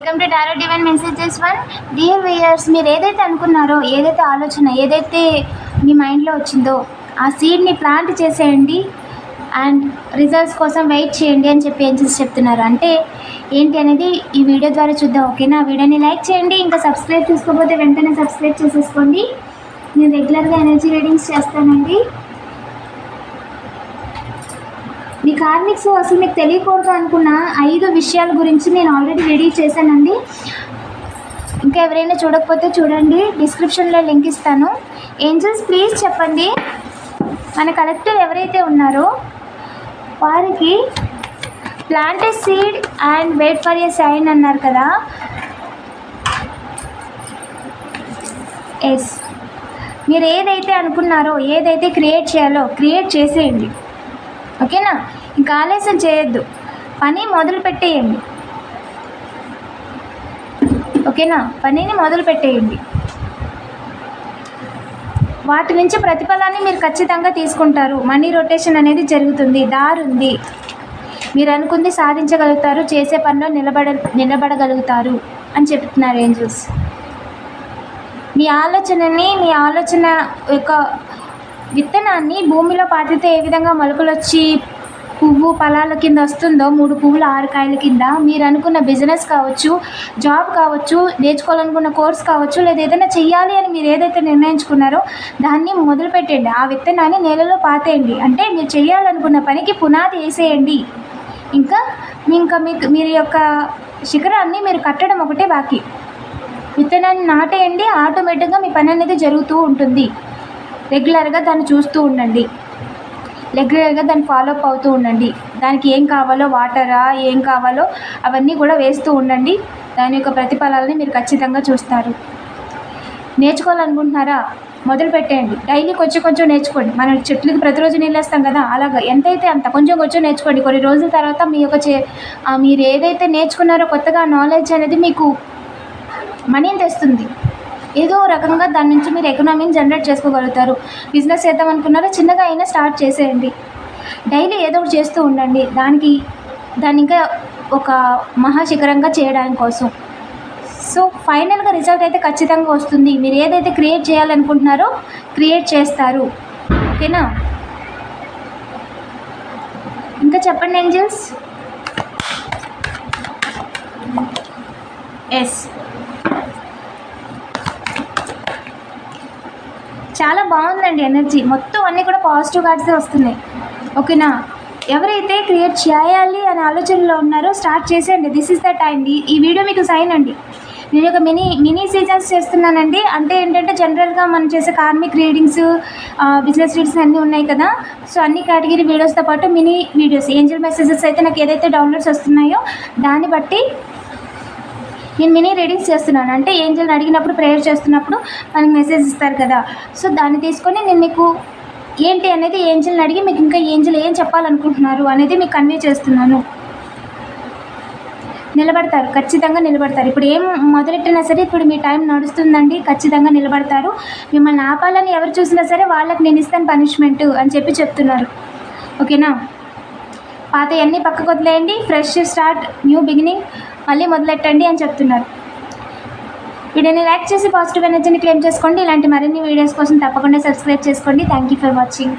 Welcome to tarot divine messages one dear viewers మీరు ఏదైతే అనుకున్నారో ఏదైతే ఆలోచన ఏదైతే మీ మైండ్లో వచ్చిందో ఆ సీడ్ని ప్లాంట్ చేసేయండి అండ్ రిజల్ట్స్ కోసం వెయిట్ చేయండి అని చెప్పి ఏం చేసి చెప్తున్నారు. అంటే ఏంటి అనేది ఈ వీడియో ద్వారా చూద్దాం ఓకేనా ఆ వీడియోని లైక్ చేయండి ఇంకా సబ్స్క్రైబ్ చేసుకోకపోతే వెంటనే సబ్స్క్రైబ్ చేసేసుకోండి. నేను రెగ్యులర్గా ఎనర్జీ రీడింగ్స్ చేస్తానండి మీ కార్మిక్స్ అసలు మీకు తెలియకూడదు అనుకున్న ఐదు విషయాల గురించి నేను ఆల్రెడీ రెడీ చేశానండి. ఇంకా ఎవరైనా చూడకపోతే చూడండి. డిస్క్రిప్షన్లో లింక్ ఇస్తాను. ఏంజల్స్ ప్లీజ్ చెప్పండి. మన కలెక్టర్ ఎవరైతే ఉన్నారో వారికి plant seed and wait for a sign అన్నారు కదా. ఎస్ మీరు ఏదైతే అనుకున్నారో ఏదైతే క్రియేట్ చేయాలో క్రియేట్ చేసేయండి. ఓకేనా ఇంకా ఆలస్యం చేయొద్దు. పని మొదలు పెట్టేయండి ఓకేనా? పనిని మొదలు పెట్టేయండి వాటి నుంచి ప్రతిఫలాన్ని మీరు ఖచ్చితంగా తీసుకుంటారు. మనీ రొటేషన్ అనేది జరుగుతుంది. దారుంది. ఉంది మీరు అనుకుంది సాధించగలుగుతారు. చేసే పనిలో నిలబడ నిలబడగలుగుతారు అని చెప్తున్నారు ఏంజల్స్. మీ ఆలోచనని మీ ఆలోచన యొక్క విత్తనాన్ని భూమిలో పాతితే ఏ విధంగా మొలకలు వచ్చి పువ్వు ఫలాల కింద వస్తుందో మూడు పువ్వులు ఆరు కాయల కింద మీరు అనుకున్న బిజినెస్ కావచ్చు జాబ్ కావచ్చు నేర్చుకోవాలనుకున్న కోర్స్ కావచ్చు లేదా ఏదైనా చెయ్యాలి అని మీరు ఏదైతే నిర్ణయించుకున్నారో దాన్ని మొదలుపెట్టండి ఆ విత్తనాన్ని నేలలో పాతేయండి. అంటే మీరు చేయాలనుకున్న పనికి పునాది వేసేయండి. ఇంకా ఇంకా మీకు మీరు యొక్క శిఖరాన్ని మీరు కట్టడం ఒకటే బాకీ. విత్తనాన్ని నాటేయండి. ఆటోమేటిక్గా మీ పని అనేది జరుగుతూ ఉంటుంది. రెగ్యులర్గా దాన్ని చూస్తూ ఉండండి. రెగ్యులర్గా దాన్ని ఫాలో అప్ అవుతూ ఉండండి. దానికి ఏం కావాలో వాటరా ఏం కావాలో అవన్నీ కూడా వేస్తూ ఉండండి. దాని యొక్క ప్రతిఫలాలని మీరు ఖచ్చితంగా చూస్తారు. నేర్చుకోవాలనుకుంటున్నారా? మొదలు పెట్టేయండి. డైలీ కొంచెం కొంచెం నేర్చుకోండి. మనం చెట్లకి ప్రతిరోజు నీళ్ళేస్తాం కదా అలాగా. ఎంతైతే అంత కొంచెం కొంచెం నేర్చుకోండి. కొన్ని రోజుల తర్వాత మీ యొక్క చే మీరు ఏదైతే నేర్చుకున్నారో కొత్తగా నాలెడ్జ్ అనేది మీకు మనీని తెస్తుంది. ఏదో రకంగా దాని నుంచి మీరు ఎకనామీని జనరేట్ చేసుకోగలుగుతారు. బిజినెస్ చేద్దాం అనుకున్నారా? చిన్నగా అయినా స్టార్ట్ చేసేయండి. డైలీ ఏదో ఒకటి చేస్తూ ఉండండి. దానికి దాన్ని ఇంకా ఒక మహాశిఖరంగా చేయడానికి కోసం. సో ఫైనల్గా రిజల్ట్ అయితే ఖచ్చితంగా వస్తుంది. మీరు ఏదైతే క్రియేట్ చేయాలనుకుంటున్నారో క్రియేట్ చేస్తారు. ఓకేనా ఇంకా చెప్పండి ఏంజల్స్ ఎస్ చాలా బాగుందండి ఎనర్జీ. మొత్తం అన్నీ కూడా పాజిటివ్ కార్డ్సే వస్తున్నాయి. ఓకేనా? ఎవరైతే క్రియేట్ చేయాలి అనే ఆలోచనలో ఉన్నారో స్టార్ట్ చేసేయండి. దిస్ ఇస్ ద టైం ఈ వీడియో మీకు సైన్ అండి. నేను ఒక మినీ మినీ సీజన్స్ చేస్తున్నానండి. అంటే ఏంటంటే జనరల్గా మనం చేసే కార్మిక్ రీడింగ్స్ బిజినెస్ రీడింగ్స్ అన్నీ ఉన్నాయి కదా. సో అన్ని కేటగిరీ వీడియోస్తో పాటు మినీ వీడియోస్ ఏంజల్ మెసేజెస్ అయితే నాకు ఏదైతే డౌన్లోడ్స్ వస్తున్నాయో దాన్ని బట్టి నేను మినీ రీడింగ్స్ చేస్తున్నాను. అంటే ఏంజల్ని అడిగినప్పుడు ప్రేయర్ చేస్తున్నప్పుడు మనకి మెసేజ్ ఇస్తారు కదా. సో దాన్ని తీసుకొని నేను మీకు ఏంటి అనేది ఏంజల్ని అడిగి మీకు ఇంకా ఏంజల్ ఏం చెప్పాలనుకుంటున్నారు అనేది మీకు కన్వే చేస్తున్నాను. నిలబడతారు. ఖచ్చితంగా నిలబడతారు. ఇప్పుడు ఏం మొదలెట్టినా సరే ఇప్పుడు మీ టైం నడుస్తుందండి. ఖచ్చితంగా నిలబడతారు. మిమ్మల్ని ఆపాలని ఎవరు చూసినా సరే వాళ్ళకి నేను ఇస్తాను పనిష్మెంట్ అని చెప్పి చెప్తున్నారు. ఓకేనా? పాత అన్నీ పక్కకు వదిలేయండి. Fresh start new beginning. మళ్ళీ మొదలెట్టండి అని చెప్తున్నారు. వీడియోని లైక్ చేసి పాజిటివ్ ఎనర్జీని క్లెయిమ్ చేసుకోండి. ఇలాంటి మరిన్ని వీడియోస్ కోసం తప్పకుండా సబ్స్క్రైబ్ చేసుకోండి. Thank you for watching